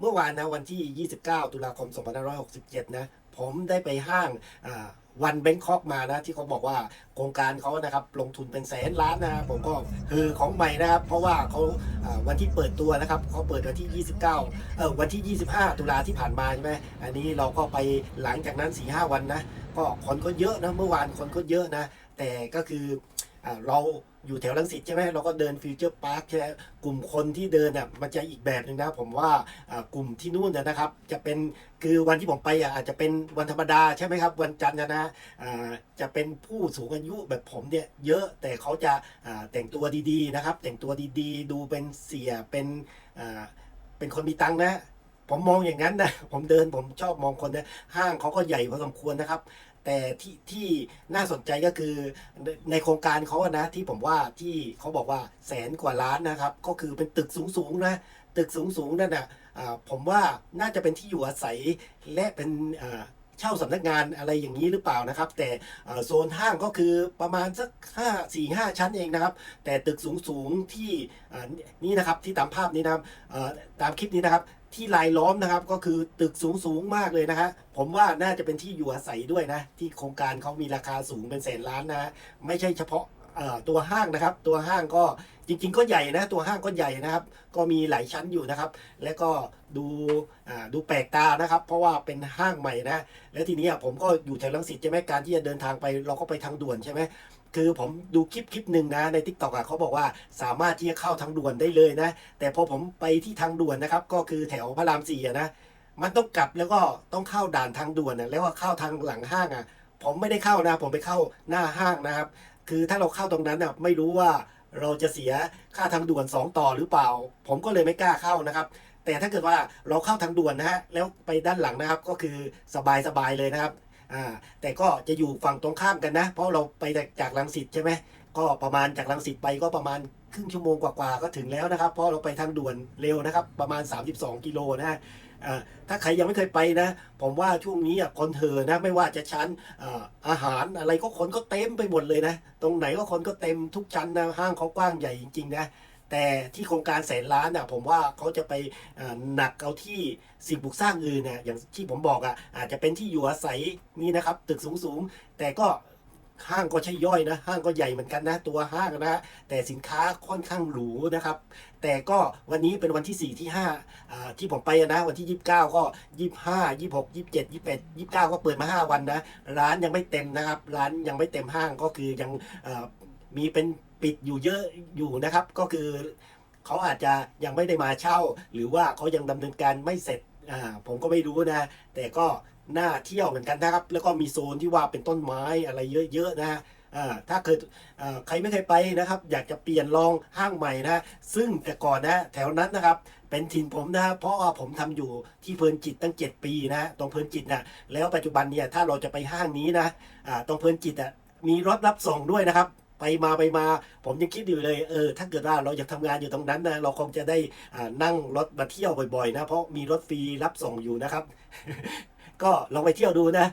เมื่อวานนะวันที่ 29 ตุลาคม 2567 นะ ผมได้ไปห้างวันแบงคอกมานะที่เขาบอกว่าโครงการเขานะครับลงทุนเป็นแสนล้านนะผมก็คือของใหม่นะครับ เพราะว่าเขาวันที่เปิดตัวนะครับเขาเปิดวันที่ 29เออวันที่ 25 ตุลาที่ผ่านมาใช่ไหมอันนี้เราก็ไปหลังจากนั้น 4-5 วันนะ ก็คนก็เยอะนะเมื่อวานคนก็เยอะนะ แต่ก็คือ เราอยู่แถวรังสิตใช่ไหมเราก็เดินฟิวเจอร์พาร์คใช่ไหมกลุ่มคนที่เดินอะมันจะอีกแบบหนึ่งนะผมว่ากลุ่มที่นู่นนะครับ จะเป็นคือวันที่ผมไปอะอาจจะเป็นวันธรรมดาใช่ไหมครับ วันจันทร์นะจะเป็นผู้สูงอายุแบบผมเนี่ยเยอะแต่เขาจะแต่งตัวดีๆนะครับ แต่งตัวดีๆ ดูเป็นเสียเป็นเป็นคนมีตังค์นะ ผมมองอย่างนั้นนะ ผมเดินผมชอบมองคนนะ ห้างเขาก็ใหญ่พอสมควรนะครับ แต่ที่ที่น่าสนใจก็คือในโครงการเขาอะนะที่ผมว่าที่เขาบอกว่าแสนกว่าล้านนะครับ ก็คือเป็นตึกสูงๆนะตึกสูงๆนั่นนะอ่าผมว่าน่าจะเป็นที่อยู่อาศัยและเป็นอ่า เช่าสำนักงานอะไรอย่างนี้หรือเปล่านะครับ แต่โซนห้างก็คือประมาณสักห้าสี่ห้าชั้นเองนะครับ แต่ตึกสูงๆที่นี่นะครับที่ตามภาพนี้นะครับตามคลิปนี้นะครับที่ลายล้อมนะครับก็คือตึกสูงสูงมากเลยนะฮะผมว่าน่าจะเป็นที่อยู่อาศัยด้วยนะ ที่โครงการเขามีราคาสูงเป็นแสนล้านนะ ไม่ใช่เฉพาะ ตัวห้างนะครับ ตัวห้างก็จริง ๆ ก็ใหญ่นะตัวห้างก็ใหญ่นะครับ ก็มีหลายชั้นอยู่นะครับ และก็ดูดูแปลกตานะครับ เพราะว่าเป็นห้างใหม่นะ แล้วทีนี้ผมก็อยู่แถวรังสิตใช่ไหมการที่จะเดินทางไปเราก็ไปทางด่วนใช่ไหมคือผมดูคลิปคลิปหนึ่งนะใน t ิ k t o k อะเขาบอกว่าสามารถที่จะเข้าทางด่วนได้เลยนะ แต่พอผมไปที่ทางด่วนนะครับ ก็คือแถวพระรามสี่นะมันต้องกลับแล้วก็ต้องเข้าด่านทางด่วนนะแล้วก็เข้าทางหลังห้างอะผมไม่ได้เข้านะ ผมไปเข้าหน้าห้างนะครับ คือถ้าเราเข้าตรงนั้นน่ะไม่รู้ว่าเราจะเสียค่าทางด่วน 2 ต่อหรือเปล่า ผมก็เลยไม่กล้าเข้านะครับ แต่ถ้าเกิดว่าเราเข้าทางด่วนนะฮะแล้วไปด้านหลังนะครับก็คือสบายสบายๆเลยนะครับอ่าแต่ก็จะอยู่ฝั่งตรงข้ามกันนะ เพราะเราไปจากลังสิตใช่ไหมก็ประมาณจากลังสิตไปก็ประมาณ ครึ่งชั่วโมงกว่าๆก็ถึงแล้วนะครับ เพราะเราไปทางด่วนเร็วนะครับ ประมาณ 32 กิโลนะฮะถ้าใครยังไม่เคยไปนะ ผมว่าช่วงนี้อะคนเธอนะไม่ว่าจะชั้นอาหารอะไรก็คนก็เต็มไปหมดเลยนะ ตรงไหนก็คนก็เต็มทุกชั้นนะห้างเขากว้างใหญ่จริงๆนะแต่ที่โครงการแสนล้านอะผมว่าเขาจะไปหนักเอาที่สิ่งปลูกสร้างอื่นเนี่ยอย่างที่ผมบอกอะอาจจะเป็นที่อยู่อาศัยนี่นะครับ ตึกสูงๆ แต่ก็ ห้างก็ใช่ย่อยนะ ห้างก็ใหญ่เหมือนกันนะ ตัวห้างนะ แต่สินค้าค่อนข้างหรูนะครับ แต่ก็วันนี้เป็นวันที่ 4 ที่5อ่าที่ผมไปนะวันที่ 29 ก็ 25 26 27 28 29 ก็เปิดมา 5 วันนะ ร้านยังไม่เต็มนะครับ ร้านยังไม่เต็มห้างก็คือยังมีเป็นปิดอยู่เยอะอยู่นะครับ ก็คือเขาอาจจะยังไม่ได้มาเช่า หรือว่าเขายังดำเนินการไม่เสร็จผมก็ไม่รู้นะ แต่ก็ น่าเที่ยวเหมือนกันนะครับ แล้วก็มีโซนที่ว่าเป็นต้นไม้อะไรเยอะๆนะอ่าถ้าเกิดใครไม่เคยไปนะครับ อยากจะเปลี่ยนลองห้างใหม่นะซึ่งแต่ก่อนนะแถวนั้นนะครับ เป็นถิ่นผมนะเพราะว่าผมทำอยู่ที่เพลินจิตตั้ง 7 ปีนะตรงเพลินจิตนะแล้วปัจจุบันเนี่ยถ้าเราจะไปห้างนี้นะตรงเพลินจิตอะมีรถรับส่งด้วยนะครับ ไปมาไปมา ผมยังคิดอยู่เลยเออถ้าเกิดว่าเราอยากทำงานอยู่ตรงนั้นนะเราคงจะได้นั่งรถมาเที่ยวบ่อยๆนะเพราะมีรถฟรีรับส่งอยู่นะครับ ก็ลองไปเที่ยวดูนะ